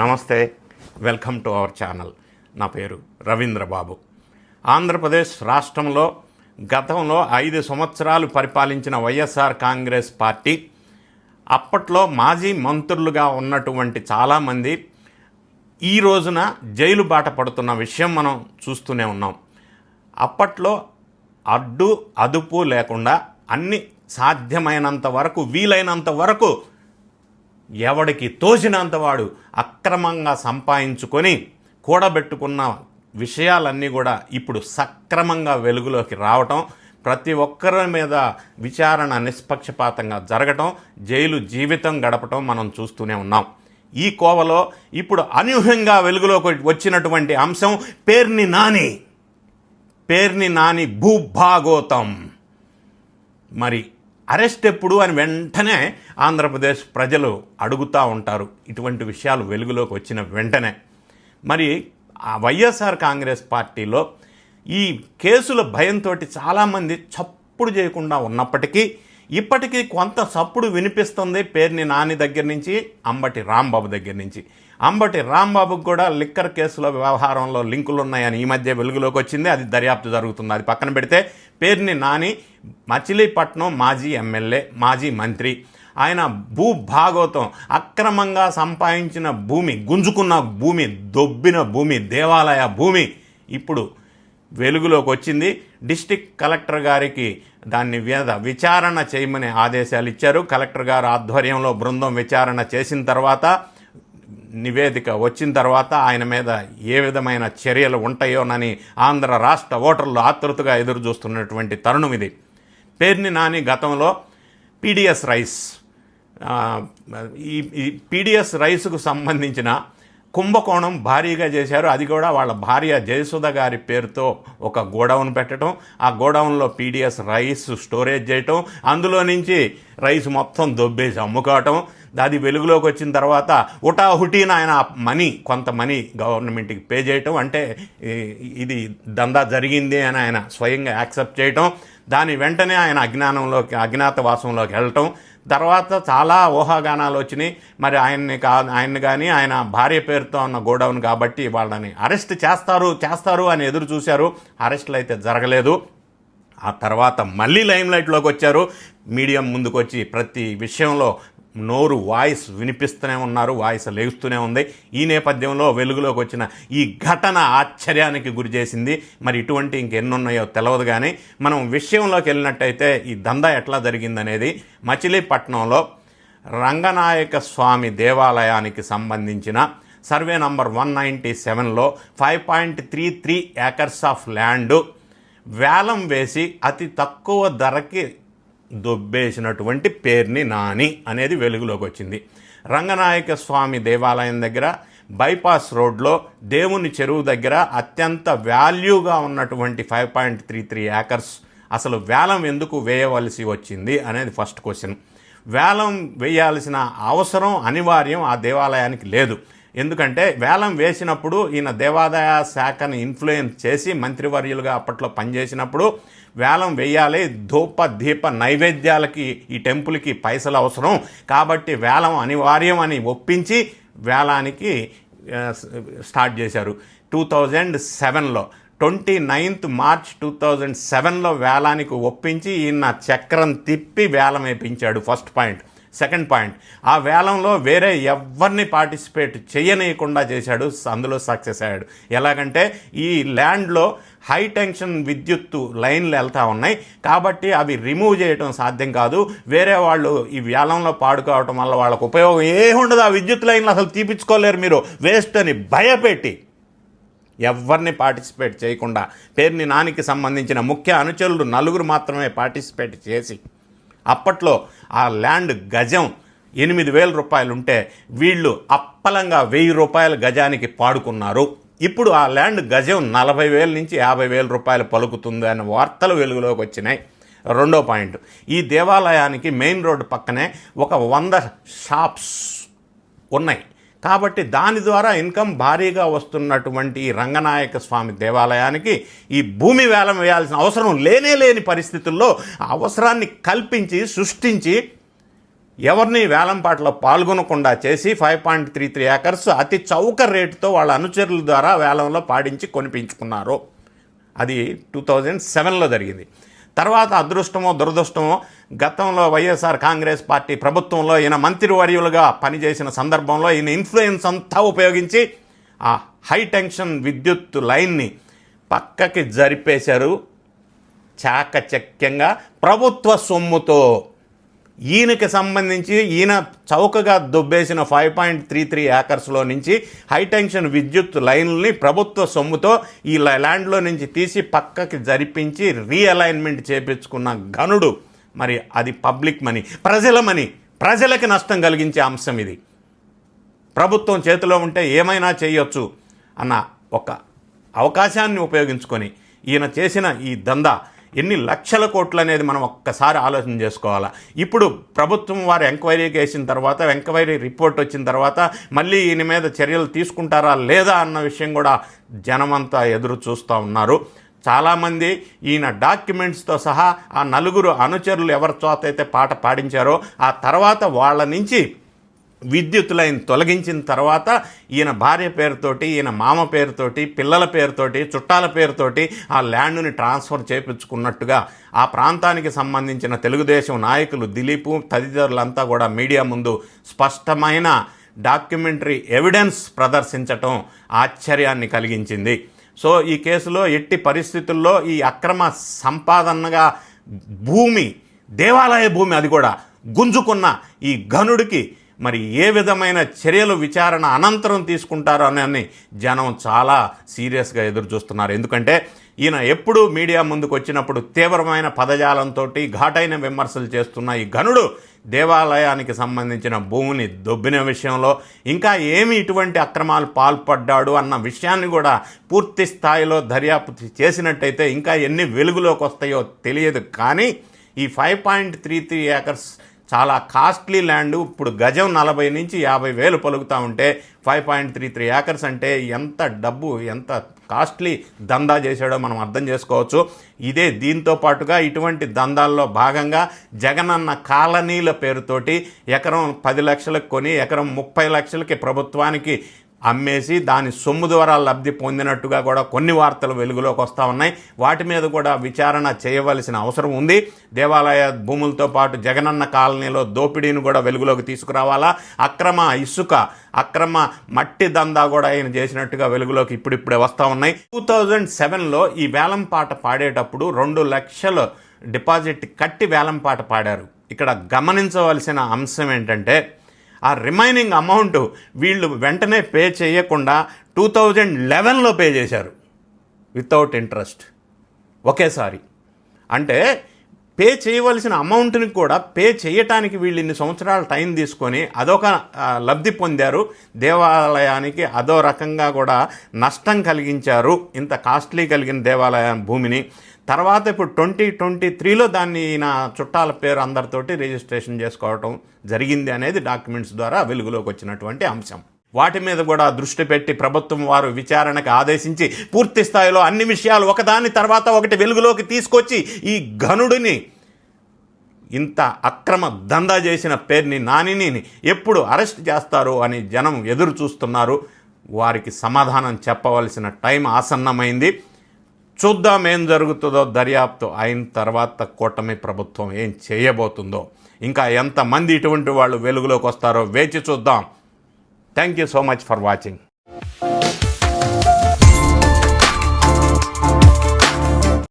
నమస్తే welcome to our channel. నా పేరు రవీంద్ర బాబు ఆంధ్రప్రదేశ్ రాష్ట్రంలో గతంలో ఐదు సంవత్సరాలు పరిపాలించిన వైఎస్ఆర్ కాంగ్రెస్ పార్టీ అప్పట్లో మాజీ మంత్రులుగా ఉన్నటువంటి చాలామంది ఈ రోజున జైలు బాట పడుతున్న విషయం మనం చూస్తూనే ఉన్నాం. అప్పట్లో అడ్డు అదుపు లేకుండా అన్ని సాధ్యమైనంత వరకు వీలైనంత వరకు ఎవడికి తోచినంత వాడు అక్రమంగా సంపాదించుకొని కూడబెట్టుకున్న విషయాలన్నీ కూడా ఇప్పుడు సక్రమంగా వెలుగులోకి రావటం ప్రతి ఒక్కరి మీద విచారణ నిష్పక్షపాతంగా జరగటం జైలు జీవితం గడపటం మనం చూస్తూనే ఉన్నాం. ఈ కోవలో ఇప్పుడు అనూహ్యంగా వెలుగులోకి వచ్చినటువంటి అంశం పేర్ని నాని. పేర్ని నాని భూభాగోతం. మరి అరెస్ట్ ఎప్పుడు అని వెంటనే ఆంధ్రప్రదేశ్ ప్రజలు అడుగుతూ ఉంటారు. ఇటువంటి విషయాలు వెలుగులోకి వచ్చిన వెంటనే. మరి ఆ వైఎస్ఆర్ కాంగ్రెస్ పార్టీలో ఈ కేసుల భయంతో చాలామంది చప్పుడు చేయకుండా ఉన్నప్పటికీ ఇప్పటికీ కొంత సప్పుడు వినిపిస్తుంది పేర్ని నాని దగ్గర నుంచి అంబటి రాంబాబు దగ్గర నుంచి. అంబటి రాంబాబుకు కూడా లిక్కర్ కేసులో వ్యవహారంలో లింకులు ఉన్నాయని ఈ మధ్య వెలుగులోకి వచ్చింది. అది దర్యాప్తు జరుగుతుంది. అది పక్కన పెడితే పేరుని నాని మచిలీపట్నం మాజీ ఎమ్మెల్యే మాజీ మంత్రి. ఆయన భూభాగతం అక్రమంగా సంపాదించిన భూమి గుంజుకున్న భూమి దొబ్బిన భూమి దేవాలయ భూమి. ఇప్పుడు వెలుగులోకి వచ్చింది డిస్టిక్ కలెక్టర్ గారికి దాన్ని మీద విచారణ చేయమని ఆదేశాలు ఇచ్చారు కలెక్టర్ గారు ఆధ్వర్యంలో బృందం విచారణ చేసిన తర్వాత నివేదిక వచ్చిన తర్వాత ఆయన మీద ఏ విధమైన చర్యలు ఉంటాయోనని ఆంధ్ర రాష్ట్ర ఓటర్లు ఆతృతగా ఎదురు చూస్తున్నటువంటి తరుణం ఇది. పేర్ని నాని గతంలో పీడిఎస్ రైస్ ఈ పీడిఎస్ రైస్కు సంబంధించిన కుంభకోణం భారీగా చేశారు. అది కూడా వాళ్ళ భార్య జయసుధ గారి పేరుతో ఒక గోడౌన్ పెట్టడం ఆ గోడౌన్లో పీడిఎస్ రైస్ స్టోరేజ్ చేయటం అందులో నుంచి రైస్ మొత్తం దొబ్బేసి అమ్ముకోవటం. అది వెలుగులోకి వచ్చిన తర్వాత ఉటాహుటీన ఆయన మనీ కొంత మనీ గవర్నమెంట్కి పే చేయటం. అంటే ఇది దందా జరిగింది అని ఆయన స్వయంగా యాక్సెప్ట్ చేయటం. దాని వెంటనే ఆయన అజ్ఞానంలోకి అజ్ఞాతవాసంలోకి వెళ్ళటం. తర్వాత చాలా ఊహాగానాలు వచ్చినాయి. మరి ఆయన్ని కా ఆయన్ని కానీ ఆయన భార్య పేరుతో ఉన్న గోడౌన్ కాబట్టి వాళ్ళని అరెస్ట్ చేస్తారు చేస్తారు అని ఎదురు చూశారు. అరెస్టులు అయితే జరగలేదు. ఆ తర్వాత మళ్ళీ లైమ్ లైట్లోకి వచ్చారు. మీడియం ముందుకు వచ్చి ప్రతి విషయంలో నోరు వాయిస్ వినిపిస్తూనే ఉన్నారు వాయిస్ లేస్తూనే ఉంది. ఈ నేపథ్యంలో వెలుగులోకి వచ్చిన ఈ ఘటన ఆశ్చర్యానికి గురి చేసింది. మరి ఇటువంటి ఇంకెన్నున్నాయో తెలియదు కానీ మనం విషయంలోకి వెళ్ళినట్టయితే ఈ దందా ఎట్లా జరిగిందనేది మచిలీపట్నంలో రంగనాయక స్వామి దేవాలయానికి సంబంధించిన సర్వే నంబర్ వన్ నైంటీ సెవెన్లో five point three three acres of land వేలం వేసి అతి తక్కువ ధరకి దొబ్బేసినటువంటి పేర్ని నాని అనేది వెలుగులోకి వచ్చింది. రంగనాయక స్వామి దేవాలయం దగ్గర బైపాస్ రోడ్లో దేవుని చెరువు దగ్గర అత్యంత వాల్యూగా ఉన్నటువంటి five point three three acres అసలు వేలం ఎందుకు వేయవలసి వచ్చింది అనేది ఫస్ట్ క్వశ్చన్ వేలం వేయాల్సిన అవసరం అనివార్యం ఆ దేవాలయానికి లేదు. ఎందుకంటే వేలం వేసినప్పుడు ఈయన దేవాదాయ శాఖను ఇన్ఫ్లుయెన్స్ చేసి మంత్రివర్యులుగా అప్పట్లో పనిచేసినప్పుడు వేలం వేయాలి ధూప దీప నైవేద్యాలకి ఈ టెంపుల్కి పైసలు అవసరం. కాబట్టి వేలం అనివార్యం అని ఒప్పించి వేలానికి స్టార్ట్ చేశారు. టూ థౌజండ్ సెవెన్లో twenty ninth March two thousand సెవెన్లో వేలానికి ఒప్పించి ఈయన చక్రం తిప్పి వేలం వేయించాడు ఫస్ట్ పాయింట్. Second point. ఆ వేలంలో వేరే ఎవరిని పార్టిసిపేట్ చేయనీయకుండా చేశాడు అందులో సక్సెస్ అయ్యాడు. ఎలాగంటే ఈ ల్యాండ్లో హై టెన్షన్ విద్యుత్తు లైన్లు వెళ్తూ ఉన్నాయి. కాబట్టి అవి రిమూవ్ చేయడం సాధ్యం కాదు. వేరే వాళ్ళు ఈ వేలంలో పాడుకోవటం వల్ల వాళ్ళకు ఉపయోగం ఏముండదు ఆ విద్యుత్ లైన్లు అసలు తీపించుకోలేరు మీరు. వేస్ట్ అని భయపెట్టి ఎవరిని పార్టిసిపేట్ చేయకుండా పేర్ని నానికి సంబంధించిన ముఖ్య అనుచరులు నలుగురు మాత్రమే పార్టిసిపేట్ చేసి అప్పట్లో ఆ ల్యాండ్ గజం ఎనిమిది వేల రూపాయలు ఉంటే వీళ్ళు అప్పలంగా వెయ్యి రూపాయల గజానికి పాడుకున్నారు. ఇప్పుడు ఆ ల్యాండ్ గజం నలభై వేల నుంచి యాభై వేల రూపాయలు పలుకుతుంది అనే వార్తలు వెలుగులోకి వచ్చినాయి. రెండో పాయింట్ ఈ దేవాలయానికి మెయిన్ రోడ్డు పక్కనే ఒక వంద షాప్స్ ఉన్నాయి. కాబట్టి దాని ద్వారా ఇన్కమ్ భారీగా వస్తున్నటువంటి ఈ రంగనాయక స్వామి దేవాలయానికి ఈ భూమి వేలం వేయాల్సిన అవసరం లేనే లేని పరిస్థితుల్లో అవసరాన్ని కల్పించి సృష్టించి ఎవరిని వేలంపాటలో పాల్గొనకుండా చేసి five point three three acres అతి చౌక రేటుతో వాళ్ళ అనుచరుల ద్వారా వేలంలో పాడించి కొనిపించుకున్నారు. అది టూ థౌజండ్ సెవెన్లో జరిగింది. తర్వాత అదృష్టమో దురదృష్టమో గతంలో వైఎస్ఆర్ కాంగ్రెస్ పార్టీ ప్రభుత్వంలో ఈయన మంత్రివర్యులుగా పనిచేసిన సందర్భంలో ఈయన ఇన్ఫ్లుయెన్స్ అంతా ఉపయోగించి ఆ హై టెన్షన్ విద్యుత్ లైన్ని పక్కకి జరిపేశారు. చాకచక్యంగా ప్రభుత్వ సొమ్ముతో ఈయనకి సంబంధించి ఈయన చౌకగా దుబ్బేసిన ఫైవ్ పాయింట్ త్రీ త్రీ ఏకర్స్లో నుంచి హైటెన్షన్ విద్యుత్ లైన్లని ప్రభుత్వ సొమ్ముతో ఈ ల్యాండ్లో నుంచి తీసి పక్కకి జరిపించి రీఅలైన్మెంట్ చేపించుకున్న గనుడు మరి అది పబ్లిక్ మనీ ప్రజల మనీ ప్రజలకి నష్టం కలిగించే అంశం ఇది. ప్రభుత్వం చేతిలో ఉంటే ఏమైనా చేయొచ్చు అన్న ఒక అవకాశాన్ని ఉపయోగించుకొని ఈయన చేసిన ఈ దందా ఎన్ని లక్షల కోట్లు అనేది మనం ఒక్కసారి ఆలోచన చేసుకోవాలా. ఇప్పుడు ప్రభుత్వం వారు ఎంక్వైరీకి వేసిన తర్వాత ఎంక్వైరీ రిపోర్ట్ వచ్చిన తర్వాత మళ్ళీ ఈయన మీద చర్యలు తీసుకుంటారా లేదా అన్న విషయం కూడా జనమంతా ఎదురు చూస్తూ ఉన్నారు. చాలామంది ఈయన డాక్యుమెంట్స్తో సహా ఆ నలుగురు అనుచరులు ఎవరి చోత అయితే పాట పాడించారో ఆ తర్వాత వాళ్ళ నుంచి విద్యుత్ లైన్ తొలగించిన తర్వాత ఈయన భార్య పేరుతోటి ఈయన మామ పేరుతోటి పిల్లల పేరుతోటి చుట్టాల పేరుతోటి ఆ ల్యాండ్ని ట్రాన్స్ఫర్ చేపించుకున్నట్టుగా ఆ ప్రాంతానికి సంబంధించిన తెలుగుదేశం నాయకులు దిలీపు తదితరులంతా కూడా మీడియా ముందు స్పష్టమైన డాక్యుమెంటరీ ఎవిడెన్స్ ప్రదర్శించటం ఆశ్చర్యాన్ని కలిగించింది. సో ఈ కేసులో ఎట్టి పరిస్థితుల్లో ఈ అక్రమ సంపాదనగా భూమి దేవాలయ భూమి అది కూడా గుంజుకున్న ఈ ఘనుడికి మరి ఏ విధమైన చర్యలు విచారణ అనంతరం తీసుకుంటారు అని జనం చాలా సీరియస్గా ఎదురు చూస్తున్నారు ఎందుకంటే ఈయన ఎప్పుడు మీడియా ముందుకు వచ్చినప్పుడు తీవ్రమైన పదజాలంతో ఘాటైన విమర్శలు చేస్తున్న ఈ ఘనుడు దేవాలయానికి సంబంధించిన భూమిని దొబ్బిన విషయంలో ఇంకా ఏమి ఇటువంటి అక్రమాలు పాల్పడ్డాడు అన్న విషయాన్ని కూడా పూర్తి స్థాయిలో దర్యాప్తు చేసినట్టయితే ఇంకా ఎన్ని వెలుగులోకి వస్తాయో తెలియదు. కానీ ఈ five point three three acres చాలా కాస్ట్లీ ల్యాండ్. ఇప్పుడు గజం నలభై నుంచి యాభై వేలు పలుకుతూ ఉంటే five point three three acres అంటే ఎంత డబ్బు ఎంత కాస్ట్లీ దందా చేశాడో మనం అర్థం చేసుకోవచ్చు. ఇదే దీంతో పాటుగా ఇటువంటి దందాల్లో భాగంగా జగనన్న కాలనీల పేరుతోటి ఎకరం పది లక్షలకు కొని ఎకరం ముప్పై లక్షలకి ప్రభుత్వానికి అమ్మేసి దాని సొమ్ము ద్వారా లబ్ధి పొందినట్టుగా కూడా కొన్ని వార్తలు వెలుగులోకి వస్తూ ఉన్నాయి. వాటి మీద కూడా విచారణ చేయవలసిన అవసరం ఉంది. దేవాలయ భూములతో పాటు జగనన్న కాలనీలో దోపిడీని కూడా వెలుగులోకి తీసుకురావాలా? అక్రమ ఇసుక అక్రమ మట్టి దందా కూడా ఆయన చేసినట్టుగా వెలుగులోకి ఇప్పుడిప్పుడే వస్తూ ఉన్నాయి. టూ థౌజండ్ సెవెన్లో ఈ వేలం పాట పాడేటప్పుడు రెండు లక్షలు డిపాజిట్ కట్టి వేలం పాట పాడారు. ఇక్కడ గమనించవలసిన అంశం ఏంటంటే ఆ రిమైనింగ్ అమౌంట్ వీళ్ళు వెంటనే పే చేయకుండా టూ థౌజండ్ లెవెన్లో పే చేశారు వితౌట్ ఇంట్రెస్ట్. ఒకేసారి. అంటే పే చేయవలసిన అమౌంట్ని కూడా పే చేయటానికి వీళ్ళు ఇన్ని సంవత్సరాల టైం తీసుకొని అదొక లబ్ధి పొందారు. దేవాలయానికి అదో రకంగా కూడా నష్టం కలిగించారు. ఇంత కాస్ట్లీ కలిగిన దేవాలయ భూమిని. తర్వాత ఇప్పుడు ట్వంటీ ట్వంటీ త్రీలో దాన్ని నా చుట్టాల పేరు అందరితోటి రిజిస్ట్రేషన్ చేసుకోవటం జరిగింది అనేది డాక్యుమెంట్స్ ద్వారా వెలుగులోకి వచ్చినటువంటి అంశం. వాటి మీద కూడా దృష్టి పెట్టి ప్రభుత్వం వారు విచారణకు ఆదేశించి పూర్తి స్థాయిలో అన్ని విషయాలు ఒకదాని తర్వాత ఒకటి వెలుగులోకి తీసుకొచ్చి ఈ ఘనుడిని ఇంత అక్రమ దందా చేసిన పేరుని నానిని ఎప్పుడు అరెస్ట్ చేస్తారు అని జనం ఎదురు చూస్తున్నారు. వారికి సమాధానం చెప్పవలసిన టైం ఆసన్నమైంది. చూద్దాం ఏం జరుగుతుందో దర్యాప్తు అయిన తర్వాత కూటమి ప్రభుత్వం ఏం చేయబోతుందో. ఇంకా ఎంతమంది ఇటువంటి వాళ్ళు వెలుగులోకి వస్తారో వేచి చూద్దాం. Thank you so much for watching